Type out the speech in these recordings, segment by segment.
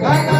Gana!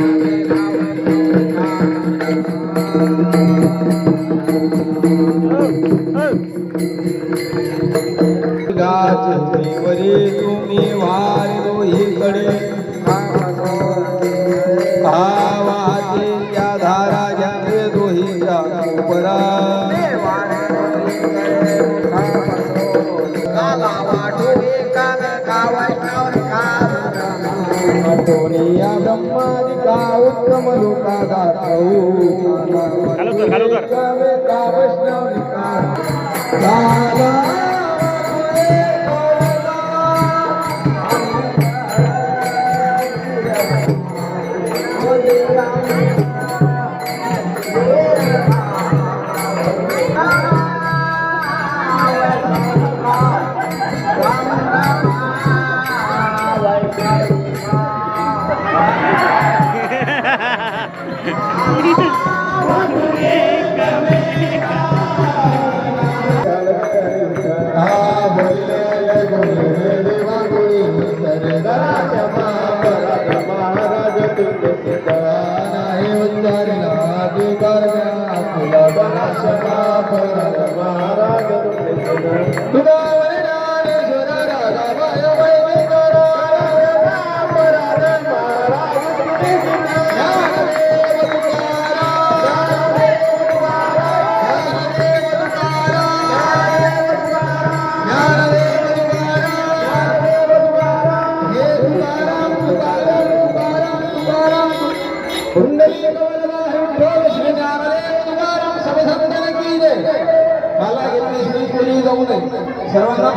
Govind वरी तुम्ही वार दोहीकडे. भावाचे या धारा ज्याने दोहीच्या उपरा कोणिया ब्रह्मादिका उत्तम लोका खाली उतर, खाली Kundalini मला जाऊ नये. सर्वांना